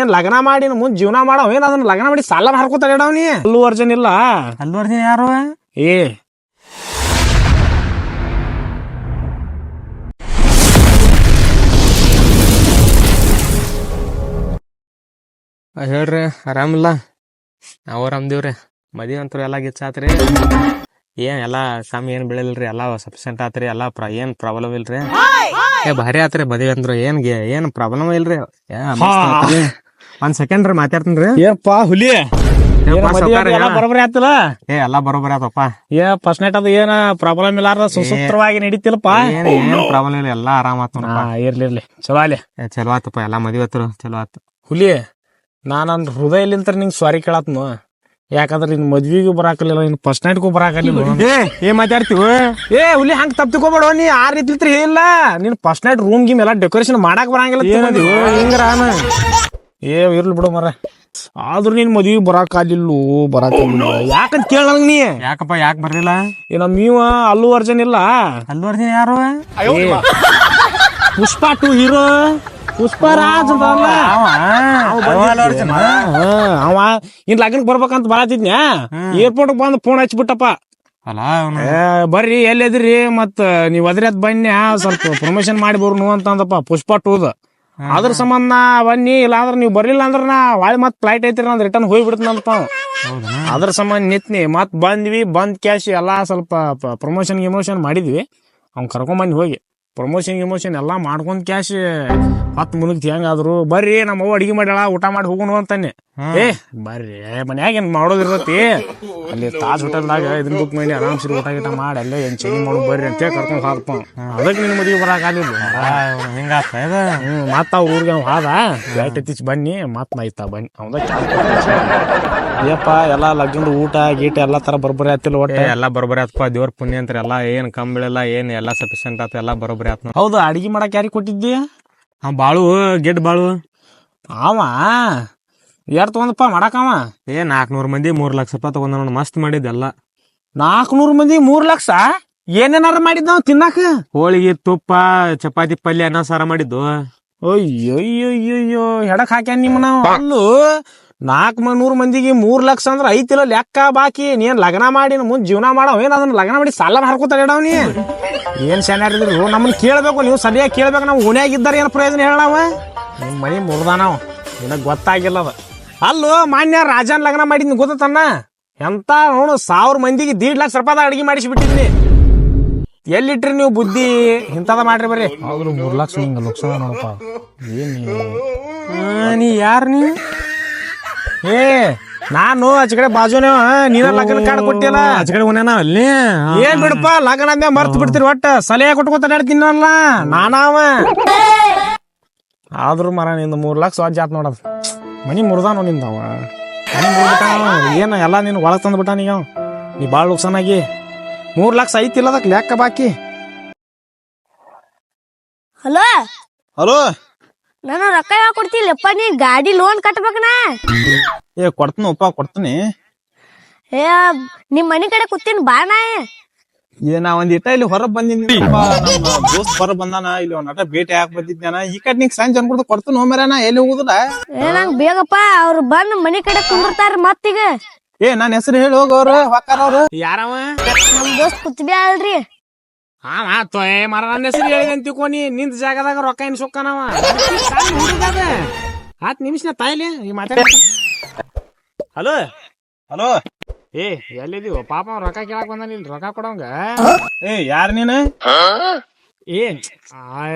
ಏನ್ ಲಗ್ನ ಮಾಡಿ ಮುಂದ್ ಜೀವನ ಮಾಡವ್ ಏನ್ ಅದನ್ನ ಲಗ್ನ ಮಾಡಿ ಸಾಲ ಹರ್ಕೋತಾಡ ನೀ ಅಲ್ಲು ಅರ್ಜುನ್ ಇಲ್ಲ. ಅಲ್ಲು ಅರ್ಜುನ್ ಯಾರು? ಏ. ಹೇಳ್ರಿ ಆರಾಮಿಲ್ಲ? ನಾವು ಆರಾಮ್ದೇವ್ರಿ. ಮದಿ ಅಂತೂ ಎಲ್ಲ ಗಿಚ್ಚಾತ್ರಿ ಏನ್ ಎಲ್ಲಾ ಸಾಮಿ ಏನ್ ಬೆಳಿಲ್ರಿ? ಎಲ್ಲಾ ಸಫಿಶಿಯಂಟ್ ಆತ್ರಿ? ಎಲ್ಲಾ ಪ್ರ ಏನ್ ಪ್ರಾಬ್ಲಮ್ ಇಲ್ರಿ? ಏ ಭಾರಿ ಆತ್ರಿ ಮದಿ ಅಂದ್ರೆ. ಏನ್ ಗೆ- ಏನ್ ಪ್ರಾಬ್ಲಮ್ ಇಲ್ರಿ. ಒಂದ್ ಸೆಕೆಂಡ್ ರೀ ಮಾತಾಡ್ತೀನಿ ಏನಪ್ಪಾ ಹುಲಿ? ಏನಪ್ಪ ಸಾವ್ಕಾರ, ಎಲ್ಲ ಏನ? ಬರೋಬ್ಬರಿ ಆತಲ್ಲ? ಏ ಎಲ್ಲಾ ಬರೋಬರಿ ಆತಪ್ಪ. ಏ ಫಸ್ಟ್ ನೈಟ್ ಅದು ಏನ ಪ್ರಾಬ್ಲಮ್ ಇಲ್ಲಾರ್ದ ಸುಸೂತ್ರವಾಗಿ ನಡೀತಿಲ್ಲಪ್ಪ? ಏನ್ ಏನ್ ಪ್ರಾಬ್ಲಮ್ ಇಲ್ಲ ಎಲ್ಲಾ ಆರಾಮ ಆತ್ ಹಾ ಇರ್ಲಿ ಇರ್ಲಿ. ಚಲೋ ಅಲ್ಲಿ ಏ, ಚಲೋ ಆತಪ್ಪ ಎಲ್ಲಾ ಮದ್ವಿ ಆತ್ರು ಚಲೋ ಆತು. ಹುಲಿ ನಾ ನನ್ ಹೃದಯಲಿಂತ ನಿಂಗೆ ಸಾರಿ ಕೇಳತ್ನು. ಯಾಕಂದ್ರೆ ನಿನ್ ಮದ್ವಿಗೂ ಬರಾಕಲಿಲ್ಲ ನಿನ್ ಫಸ್ಟ್ ನೈಟ್ಗೂ ಬರಾಕಲಿಲ್ಲ ಏ ಏನ್ ಮಾತಾಡ್ತೀವಿ? ಏ ಹುಲಿ ಹಂಗ್ ತಪ್ಪಿಕೋಬೇಡ ನೀ ಆ ರೀತಿ ಇಲ್ಲ. ನಿನ್ ಫಸ್ಟ್ ನೈಟ್ ರೂಮ್ ಗಿಮ್ ಎಲ್ಲ ಡೆಕೋರೇಷನ್ ಮಾಡಕ್ ಬರಂಗಿಲ್ಲ ತಿಳ್ಕೊಂಡಿ. ಏ ಇರ್ಲಿ ಬಿಡು ಮರ ಆದ್ರೂ ನೀನ್ ಮದ್ವಿ ಬರಾಕಲಿಲ್ಲೋ ಬರಾಕ್ ಯಾಕಂತ ಕೇಳಂಗ್ ನೀ? ಯಾಕಪ್ಪ ಯಾಕೆ ಬರ್ಲಿಲ್ಲ? ಏ ನಮ್ ನೀವ ಅಲ್ಲು ಅರ್ಜನ್ ಇಲ್ಲ. ಅಲ್ಲು ಅರ್ಜನ್ ಯಾರು? Pushpa two hero. ಪುಷ್ಪ ರಾಜ್ ಅಲ್ಲ ಅವ. ಇನ್ ಲಗ್ನಕ್ ಬರ್ಬೇಕಂತ ಬರತಿದ್ನ್ಯಾ ಏರ್ಪೋರ್ಟ್ ಬಂದ್ ಫೋನ್ ಹಚ್ಬಿಟ್ಟಪ್ಪ. ಅಲ್ಲ ಏ, ಬರ್ರಿ ಎಲ್ಲಿದ್ರಿ? ಮತ್ ನೀವ್ ಅದ್ರಿ ಅದ್ ಬನ್ನಿ ಸ್ವಲ್ಪ ಪ್ರಮೋಷನ್ ಮಾಡಿ ಬರ್ನು ಅಂತಂದಪ್ಪ ಪುಷ್ಪ ಟೂದ. ಅದ್ರ ಸಂಬಂಧ ನಾ ಬನ್ನಿ ಇಲ್ಲ ನೀವು ಬರ್ಲಿಲ್ಲ ಅಂದ್ರ ನಾ ವಾಳಿ ಮತ್ತೆ ಫ್ಲೈಟ್ ಐತ್ರಿ ನಂದ್ ರಿಟರ್ನ್ ಹೋಗಿ ಬಿಡ್ತಂತ ಅದ್ರ ಸಂಬಂಧ ನಿತ್ನಿ ಮತ್ತೆ ಬಂದ್ವಿ ಬಂದ್ ಕ್ಯಾಶ್ ಎಲ್ಲಾ ಸ್ವಲ್ಪ ಪ್ರಮೋಷನ್ ಗಿಮೋಷನ್ ಮಾಡಿದ್ವಿ. ಅವ್ನ್ ಕರ್ಕೊಂಡ್ ಬಂದ್ ಹೋಗಿ. ಪ್ರಮೋಷನ್ ಗಿಮೋಷನ್ ಎಲ್ಲ ಮಾಡ್ಕೊಂಡ್ ಕ್ಯಾಶ್ ಹತ್ತು ಮುನುಗ್ತಿ ಹೆಂಗಾದ್ರು ಬರ್ರಿ ನಮ್ಮ ಅವ್ವ ಅಡಿಗೆ ಮಾಡ್ಯಾಳ ಊಟ ಮಾಡಿ ಹೋಗೋಣ ಅಂತಾನೆ. ಏ ಬರ್ರಿ ಮನ್ಯಾಗ ಏನ್ ಮಾಡೋದಿರತ್ತಿ ಅಲ್ಲಿ ತಾಜ್ ಹೋಟೆಲ್ದಾಗ ಇದನ್ನ ಬುಕ್ ಮಾಡಿ ಆರಾಮ್ಸಿ ಊಟ ಗೀಟ ಮಾಡಿ ಅಲ್ಲೇ ಏನ್ ಚೇಂಜ್ ಮಾಡು ಬರ್ರಿ ಅಂತ ಕರ್ಕೊಂಡ್ ಹಾಕ್ಪ ಅದಕ್ಕೆ ನಿನ್ ಮದುವೆ ಬರಾಕ್ ಆಗಿಲ್ಲ ಹಿಂಗಾತ ಇದು? ಹ್ಮ್ ಮತ್ತ ಅವ್ರ ಊರಿಗೆ ಹಾದ? ಬ್ಯಾಟ್ ಎತ್ತಿಸಿ ಬನ್ನಿ ಮತ್ ನೈತಾ ಬನ್ನಿ. ಅವಂದ ಏಪ್ಪ ಎಲ್ಲಾ ಲಗ್ನದ ಊಟ ಗೀಟ ಎಲ್ಲಾ ತರ ಬರ್ಬರಿ ಆತಿಲ್ಲ ಒಟ್ಟೆ? ಎಲ್ಲ ಬರ್ಬರಿ ಆತ್ಪ ದೇವ್ರ ಪುಣ್ಯ ಅಂತಾರೆ ಎಲ್ಲಾ ಏನ್ ಕಮ್ಮಿ ಬೀಳಲ್ಲ ಏನ್ ಎಲ್ಲಾ ಸಫಿಶಿಯಂಟ್ ಆತ ಎಲ್ಲಾ ಆತ್ ಹೌದು ಅಡಿಗೆ ಮಾಡಕ್ ಯಾರಿಗೆ ಕೊಟ್ಟಿದ್ದಿ? ಆ ಬಾಳು ಗೆಡ್ ಬಾಳು. ಅವ? ಯಾರು ತಗೊಂಡಪ್ಪ ಮಾಡಾಕವ ಏ ನಾಲ್ಕನೂರ್ ಮಂದಿ ಮೂರ್ ಲಕ್ಷ ರೂಪಾಯಿ ತಗೊಂಡ ನೋಡ್ ಮಸ್ತ್ ಮಾಡಿದ್ದೆಲ್ಲ ನಾಲ್ಕನೂರು ಮಂದಿ ಮೂರ್ ಲಕ್ಷ? ಏನೇನಾರ ಮಾಡಿದ್ ನಾವ್ ತಿನ್ನಾಕ? ಹೋಳಿಗೆ ತುಪ್ಪ ಚಪಾತಿ ಪಲ್ಯ ಅನ್ನ ಸಾರ ಮಾಡಿದ್ದು. ಅಯ್ಯಯ್ಯಯ್ಯಯ್ಯೋ ಹೆಡಕ್ ಹಾಕ್ಯಾನ ನಿಮ್ಮ ನಾವು? ಅಲ್ಲೂ ನಾಲ್ಕು ನೂರು ಮಂದಿಗೆ ಮೂರ್ ಲಕ್ಷ ಅಂದ್ರೆ ಐತಿಲ್ಲ ಲೆಕ್ಕ ಬಾಕಿ. ನೀನ್ ಲಗ್ನ ಮಾಡಿ ಮುಂದೆ ಜೀವನ ಮಾಡವ್. ಏನ್ ಅದನ್ನ ಲಗ್ನ ಮಾಡಿ ಸಾಲ ಹರ್ಕೋತಾರ ನೀ? ಏನ್ ಇದ್ರು ನಮ್ಮನ್ನು ಕೇಳಬೇಕು ನೀವು ಸರಿಯಾಗಿ ಕೇಳ್ಬೇಕು. ನಾವು ಓಣ್ಯಾಗಿದ್ದಾರೆ ಏನು ಪ್ರಯೋಜನ ಹೇಳವ ನಿಮ್ ಮನಿ ಮುರ್ದಾನವ ನಿನಗೆ ಗೊತ್ತಾಗಿಲ್ಲ ಅದು. ಅಲ್ಲೋ ಮಾನ್ಯ ರಾಜನ್ ಲಗ್ನ ಮಾಡಿದ್ನಿ ಗೊತ್ತಣ್ಣ ಎಂತ ನೋಡು ಸಾವಿರ ಮಂದಿಗೆ ದೀಡ್ ಲಕ್ಷ ರೂಪಾಯಿ ಅಡಿಗೆ ಮಾಡಿಸ್ಬಿಟ್ಟಿದ್ನಿ. ಎಲ್ಲಿಟ್ರಿ ನೀವು ಬುದ್ಧಿ? ಇಂಥದ ಮಾಡ್ರಿ ಬರ್ರಿ. ಆದ್ರೂ ಮೂರ್ ಲಕ್ಷ ಹಿಂಗೆ ನೋಡಪ್ಪ. ಏನು ನೀವು? ನೀ ಯಾರು ನೀ ಏ ನಾನು ಆಚೆ ಕಡೆ ಬಾಜುನೇ ನೀನ ಲಗ್ನ ಕಾರ್ಡ್ ಕೊಟ್ಟಿಲ್ಲ ಆಚೆ ಕಡೆ ಉಣ್ಯಾನ ಅಲ್ಲಿ? ಏನ್ ಬಿಡಪ್ಪ ಲಗ್ನ ಅಂದ್ಯ ಮರ್ತ್ ಬಿಡ್ತೀರಿ ಒಟ್ಟ. ಸಲಹೆ ಕೊಟ್ಕೊತ ನಡ್ತೀನಲ್ಲ ನಾನಾವ ಆದ್ರೂ ಮರ ನಿಂದ ಮೂರ್ ಲಕ್ಷ ವಾಜ್ ಆತ್ ನೋಡದ್ ಮನಿ ಮುರ್ದಾನೋ ನಿಂದವ ಏನ ಎಲ್ಲ ನೀನ್ ಒಳಗ್ ತಂದ್ಬಿಟ್ಟ ನೀಗ ನೀ ಬಾಳ್ ನುಕ್ಸಾನಾಗಿ ಮೂರ್ ಲಕ್ಷ ಐತಿಲ್ಲ ಅದಕ್ಕೆ ಲೆಕ್ಕ ಬಾಕಿ. ಹಲೋ? ಹಲೋ? ನಾನು ರೊಕ್ಕ ಯಾವ ಕೊಡ್ತಿಲ್ಲಪ್ಪ ನೀ ಗಾಡಿ ಲೋನ್ ಕಟ್ಬೇಕನಾ? ಏ ಕೊಡ್ತೀನಪ್ಪ ಕೊಡ್ತೀನಿ. ಏ ನಿಮ್ ಮನಿ ಕಡೆ ಕೂತೀನಿ ಬಾ ನಾ. ಏ ನಾ ಒಂದ್ ಇಟ್ಟ ಇಲ್ಲಿ ಹೊರಗ್ ಬಂದಿನಿ. ದೋಸ್ತ್ ಹೊರಗ್ ಬಂದಾನ ಇಲ್ಲಿ ಒಂದ್ ನಟ ಭೇಟಿ ಹಾಕ್ ಬಂದಿದ್ದಾನ ಈ ಕಡೆ ನಿಂಗ್ ಸಂಜೆ ಅನ್ಕೊಡ್ದು ಕೊಡ್ತೀನಿ ಹೋಮೇರ ನಾ ಎಲ್ಲಿ ಹೋಗುದಿಲ್ಲ. ಏ ನಂಗ್ ಬೇಗಪ್ಪ ಅವ್ರು ಬಂದ್ ಮನಿ ಕಡೆ ಕುಂದಿರ್ತಾರ ಮತ್ತೀಗ. ಏ ನನ್ನ ಹೆಸರು ಹೇಳಿ ಹೋಗೋರು ಹೊಕ್ಕಾರ ಅವ್ರು. ಯಾರವ? ನಮ್ ದೋಸ್ತ್ ಕುತ್ಬಿ ಅಲ್ರಿ ಹಾ ತೊಯ್ ಏ ಮರ ನನ್ನ ಹೆಸರು ಹೇಳಿದಂತ ಕೋನಿ ತಿಳ್ಕೊನಿ ನಿಂತ ಜಾಗದಾಗ ರೊಕ್ಕ ಏನ್ ಸುಕ್ಕನವ? ಹತ್ತು ನಿಮಿಷ ತಾಯಿಲಿ ಈ ಮಾತಾಡ. ಹಲೋ? ಹಲೋ? ಏ ಎಲ್ಲಿದೀವ ಪಾಪ ರೊಕ್ಕ ಕೇಳಕ್ ಬಂದಾನ ಇಲ್ಲಿ ರೊಕ್ಕ ಕೊಡೋಂಗ? ಏ ಯಾರ ನೀನು? ಏ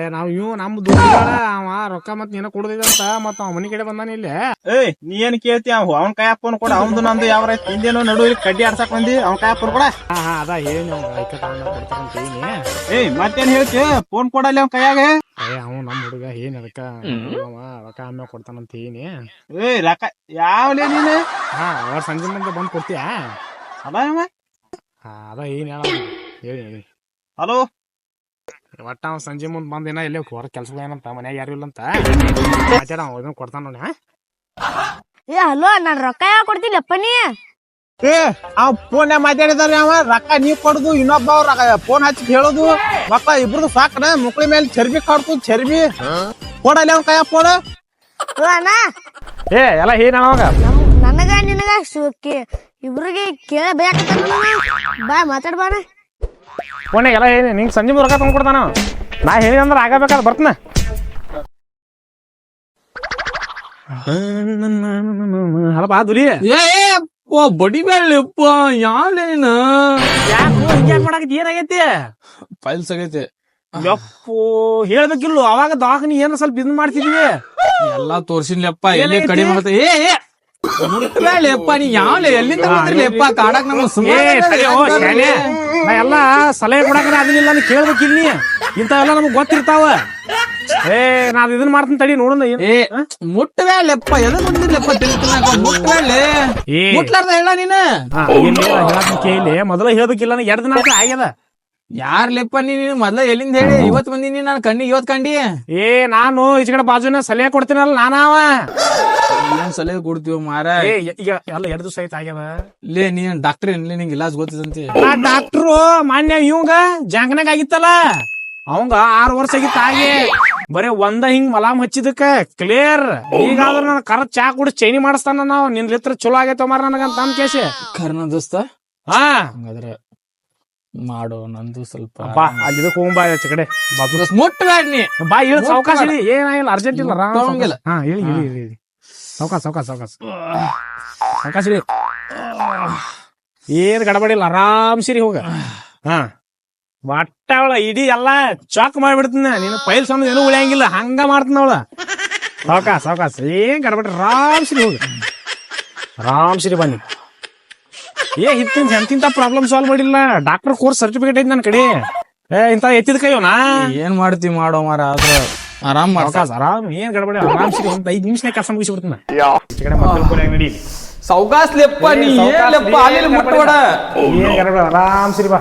ನಾವ್ ಇವ್ ನಮ್ ದುಡ್ಡು ಅವ ರೊಕ್ಕ ಮತ್ ನೀನ ಅಂತ ಮತ್ ಅವ್ ಮನಿ ಕಡೆ ಬಂದಾನ ಇಲ್ಲಿ. ಏಯ್ ನೀ ಏನ್ ಕೇಳ್ತಿ ಅವ್? ಅವನ್ ಕೈ ಫೋನ್ ಕೊಡ ಅವ್ನ್ದು ನಂದು ಯಾವ ರೈತ ಹಿಂದೇನೋ ನಡು ಕಡ್ಡಿ ಆಡ್ಸಕ್ ಬಂದಿ ಅವ್ನ ಕೈ ಫೋನ್ ಕೊಡ. ಹಾ ಹಾ ಅದ ಏನ್ ಏಯ್ ಮತ್ತೇನ್ ಹೇಳ್ತಿ? ಫೋನ್ ಕೊಡಲ್ಲ ಅವ್ನ ಕೈಯಾಗ? ಏ ಅವ್ ನಮ್ ಹುಡುಗ ಏನ್ ಅದಕ್ಕ ಅವ ರೊಕ್ಕ ಆಮೇಲೆ ಕೊಡ್ತಾನಂತ ಏನಿ ಏಯ್ ರೊಕ್ಕ ಯಾವಲೇ ನೀನು? ಹಾ ಅವ್ರ ಸಂಜೆ ಮುಂದೆ ಬಂದ್ ಕೊಡ್ತೀಯಾ? ಅದ ಹಾ ಅದ ಏನ್ ಹೇಳ ಹೇಳಿ ಹೇಳಿ. ಹಲೋ? ಒಟ್ಟ ಅವ್ ಸಂಜೆ ಮುಂದೆ ಬಂದ ಏನ ಇಲ್ಲೇ ಹೊರ ಕೆಲ್ಸ ಏನಂತ ಮನ್ಯಾಗ ಯಾರು ಇಲ್ಲಂತ? ಮಾತಾಡ ಅವ ಇದನ್ನ ಕೊಡ್ತಾನ ನೋಡಿ ಹಾ? ಏ ಹಲೋ ನಾನು ರೊಕ್ಕ ಕೊಡ್ತೀನಿ ಕೊಡ್ತಿಲ್ಲಪ್ಪ ನೀ? ಏ ಅವ್ ಫೋನ್ ಮಾತಾಡಿದಾರೆ ಅವ ರೊಕ್ಕ ನೀವ್ ಕೊಡುದು ಇನ್ನೊಬ್ಬ ಅವ್ರ ಫೋನ್ ಹಚ್ಚಿ ಹೇಳುದು. ಮಕ್ಕ ಇಬ್ರದು ಸಾಕಣ ಮುಕ್ಳಿ ಮೇಲೆ ಚರ್ಬಿ ಕಾಡ್ತು ಚರ್ಬಿ. ಕೊಡಲ್ಲ ಅವ್ನ ಕೈಯ ಫೋನ್ ಓ ಅಣ್ಣ. ಏ ಎಲ್ಲ ಹೀನ ಅವಾಗ? ನನಗ ನಿನಗ ಇಬ್ರಿಗೆ ಕೇಳ ಬೇಕತ್ತ ಬಾ ಮಾತಾಡ್ ಬಾಣ ಫೋನ್ ಎಲ್ಲ ಹೇಳಿ ನಿಂಗೆ ಸಂಜೆ ಮುಂದೆ ರೊಕ್ಕ ತಂದ್ಕೊಡ್ತಾನ. ನಾ ಹೇಳಿ ಅಂದ್ರೆ ಆಗಬೇಕಾದ್ರೆ ಬರ್ತನ. ಅಲ್ಲ ಬಾ ಏ ಓ ಬಡಿಬೇಡಪ್ಪ ಯಾಲೇನ ಯಾಕೋ ಹಿಂಗ್ಯಾಕ್ ಮಾಡಾಕತ್ತಿ ಏನಾಗೈತಿ? ಫೈಲ್ಸ್ ಆಗೈತಿ. ಯಪ್ಪೋ ಹೇಳ್ಬೇಕಿಲ್ಲ ಅವಾಗ ದವಾಖಾನಿ ಏನ ಸ್ವಲ್ಪ ಇದನ್ ಮಾಡ್ತಿದೀವಿ. ಎಲ್ಲಾ ತೋರ್ಸಿನ್ಲಪ್ಪ ಎಲ್ಲೇ? ಕಡಿಮೆ ಮಾಡ್ತೇ ಏ ಏ ಮುಟ್ಬೇಡಪ್ಪ ನೀ ಯಾವ್ಲೆ ಎಲ್ಲಿಂದ ಬಂದ್ರಿಲೆಪ್ಪ ಕಾಡಕ್ ನಮ್ಗೆ ಸುಮ್ಮನೆ. ನಾ ಎಲ್ಲ ಸಲಹೆ ಕೊಡಕ ಅದನ್ನಿಲ್ಲ ನೀ ಇಂತ ನೀ ಇಂಥವೆಲ್ಲ ನಮಗ್ ಗೊತ್ತಿರ್ತಾವ. ಏ ನಾ ಇದನ್ನ ಇದನ್ ಮಾಡ್ತೀನಿ ತಡಿ ನೋಡೋಣ ಏ ಮುಟ್ಟಬೇಡಪ್ಪ ಎದ ಬಂದಿರ್ಲೆಪ್ಪ ತಿಳ್ಕೊಳಕ? ಮುಟ್ಟಬೇಡ್ಲೆ ಏ. ಮುಟ್ಲಾರ್ದ ಹೇಳ ನೀನ? ಇಲ್ಲಿ ಹೇಳಕ್ ಕೇಳಿ ಮೊದಲ ಹೇಳ್ಬೇಕಿಲ್ಲ ಎರಡ್ ದಿನ ಆಗ್ಯದ. ಯಾರ್ಲೆಪ್ಪ ನೀನು? ಮೊದ್ಲ ಎಲ್ಲಿಂದ ಹೇಳಿ? ಇವತ್ ಬಂದಿನಿ ನಾನು ಕಣ್ಣಿಗೆ ಇವತ್ ಕಂಡಿ? ಏ ನಾನು ಈಚಕಡೆ ಬಾಜುನ ಸಲಹೆ ಕೊಡ್ತೀನಲ್ಲ ನಾನಾವ. ಏನ್ ಸಲಹೆ ಕೊಡ್ತೀವ ಮಾರ ಏ ಈಗ ಎಲ್ಲ ಎರಡು ದಿವಸ ಆಯ್ತು ಆಗ್ಯದ ಲೇ ನೀನ್ ಡಾಕ್ಟರ್ ಏನ್ಲೇ ನಿಂಗೆ ಇಲಾಜ್ ಗೊತ್ತಿದಂತೆ. ಆ ಡಾಕ್ಟ್ರು ಮಾನ್ಯ ಇವಂಗ ಜಾಂಗನಾಗ ಆಗಿತ್ತಲ್ಲ? ಅವಂಗ ಆರು ವರ್ಷ ಆಗಿತ್ತ ಆಗಿ ಬರೇ ಒಂದ ಹಿಂಗ್ ಮಲಾಮ್ ಹಚ್ಚಿದಕ್ಕ. ಕ್ಲಿಯರ್ ಈಗಾದ್ರೂ ನಾನು ಕರ ಚಾ ಕುಡಿ ಚೈನಿ ಮಾಡಿಸ್ತಾನ ನಾವು. ನಿನ್ ಲಿತ್ರ ಚಲೋ ಆಗೈತೆ ಮಾರ ನನಗಂತ ನಮ್ ಕೇಸಿ ಕರ್ನ ದೋಸ್ತ? ಹಾ. ಹಂಗಾದ್ರೆ ಮಾಡೋ ನಂದು ಸ್ವಲ್ಪ ಬಾ ಅಲ್ಲಿ ಇದಕ್ಕೆ ಹೋಗ್ಬಾ ಆಚೆ ಕಡೆ. ಬಾಜು ದೋಸ್ತ್ ಮುಟ್ಬೇಡ ನೀ. ಬಾ ಇಳಿ ಸಾವಕಾಶ ಏನಾಗಿಲ್ಲ ಅರ್ಜೆಂಟ್ ಇಲ್ಲ ಆರಾಮ್ ಸಾವ್ಕಾಶ. ಹಾ ಇಳಿ ಇಳಿ ಇಳಿ. ಇಳಿ ಸೌಕ ಸೌಕ ಸಾವಕಾಶ ಸಾವಕಾಶ ಏನು ಏನ್ ಗಡಬಡಿ ಇಲ್ಲ ಆರಾಮ್ ಸಿರಿ ಹೋಗ. ಹಾ. ಒಟ್ಟ ಅವಳ ಇಡೀ ಎಲ್ಲ ಚಾಕ್ ಮಾಡಿಬಿಡ್ತೀನಿ ನೀನು ಪೈಲ್ ಸಮ ಏನೂ ಉಳಿಯಂಗಿಲ್ಲ. ಹಂಗ ಮಾಡ್ತೀನಿ ಅವಳ. ಸಾವಕಾಶ ಸಾವಕಾಶ ಏನ್ ಗಡಬಡಿ ಆರಾಮ್ ಸಿರಿ ಹೋಗ. ಆರಾಮ್ ಸಿರಿ ಬನ್ನಿ. ಏ ಇಂತಿಂತ ಎಂತಿಂತ ಪ್ರಾಬ್ಲಮ್ ಸಾಲ್ವ್ ಮಾಡಿಲ್ಲ. ಡಾಕ್ಟರ್ ಕೋರ್ಸ್ ಸರ್ಟಿಫಿಕೇಟ್ ಐತಿ ನನ್ನ ಕಡೆ. ಏ ಇಂತ ಎತ್ತಿದ ಕೈಯೋನಾ? ಏನ್ ಮಾಡ್ತಿ ಮಾಡೋ ಮಾರ ಆದ್ರ. ಆರಾಮ್ ಸಾವಕಾಶ ಆರಾಮ್ ಏನ್ ಗಡಬಡಿ ಆರಾಮ್ ಸಿಗ. ಒಂದ್ ಐದ್ ನಿಮಿಷ ಕೆಲಸ ಮುಗಿಸ್ಬಿಡ್ತೀನಿ ಈಚೆ ಕಡೆ ಮಕ್ಕಳು ಕೂಡ ನಡಿ ಸೌಕಾಸ್ಲೆಪ್ಪ ನೀ ಏನ್ಲೆಪ್ಪ ಅಲ್ಲಿ ಮುಟ್ಟಬೇಡ ಏನ್ ಗಡಬಡಿ? ಆರಾಮ್ ಸಿರಿ ಬಾ.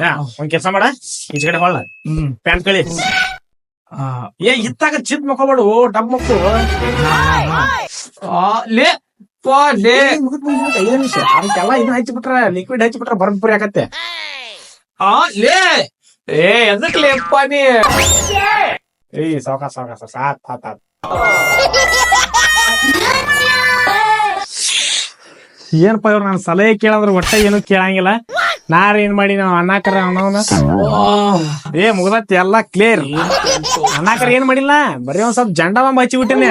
ಯಾ, ಒಂದ್ ಕೆಲಸ ಮಾಡ. ಈ ಕಡೆ ಹೊಳ್ಳ. ಹ್ಮ್. ಪ್ಯಾಂಟ್ ಕಳಿ. ಆ, ಏ ಇತ್ತಾಗ ಚಿತ್ ಮಕ್ಕೋಬೇಡು ಡಬ್ ಮಕ್ಕಳು ಆ, ಲೇ ಪಾ, ಲೇ. ಐದು ನಿಮಿಷ. ಅದಕ್ಕೆಲ್ಲ ಇದನ್ನ ಹಚ್ಚಿಬಿಟ್ರ ಲಿಕ್ವಿಡ್ ಹಚ್ಚಿಬಿಟ್ರ ಬರ್ಪುರಿ ಆಗತ್ತೆ. ಆ, ಲೇ. ಏ ಎದಕ್ಲೆಪ್ಪ ನೀ? ಏಯ್ ಸಾವಕಾಶ ಸಾವಕಾಶ ಸಾತ್ ಸಾತ್ ಏನಪ್ಪ ಇವ್ರು ನಾನು ಸಲಹೆ ಕೇಳಂದ್ರೆ ಒಟ್ಟ ಏನು ಕೇಳಂಗಿಲ್ಲ. ನಾರ ಏನ್ ಮಾಡಿ ನಾವು ಅಣ್ಣಾಕರ ಅನ್ನೋನ ಏ ಮುಗ್ದತ್ ಎಲ್ಲ ಕ್ಲಿಯರ್ ಅಣ್ಣಾಕರ ಏನ್ ಮಾಡಿಲ್ಲ? ಬರೀ ಒಂದ್ ಸ್ವಲ್ಪ ಜಂಡ ಬಂಬ ಹಚ್ಚಿ ಬಿಟ್ಟಿನಿ.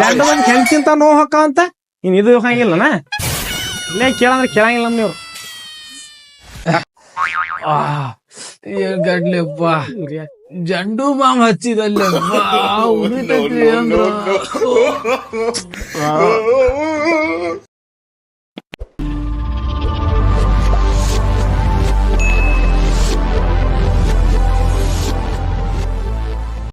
ಜಂಡ ಬಂದ್ ಕೆಂತಿಂತ ನೋವು ಹೊಕ್ಕ ಅಂತ? ಇನ್ ಇದು ಹೋಗಂಗಿಲ್ಲನ ಇಲ್ಲೇ ಕೇಳಂದ್ರ ಕೇಳಂಗಿಲ್ಲ ನೀವು ಗಡ್ಲೆಪ್ಪ ಜಂಡು ಬಾಂಬ್ ಹಚ್ಚಿದಲ್ಲೆಪ್ಪ ಉಳಿತೈತ್ರಿ ಅಂದ್ರ.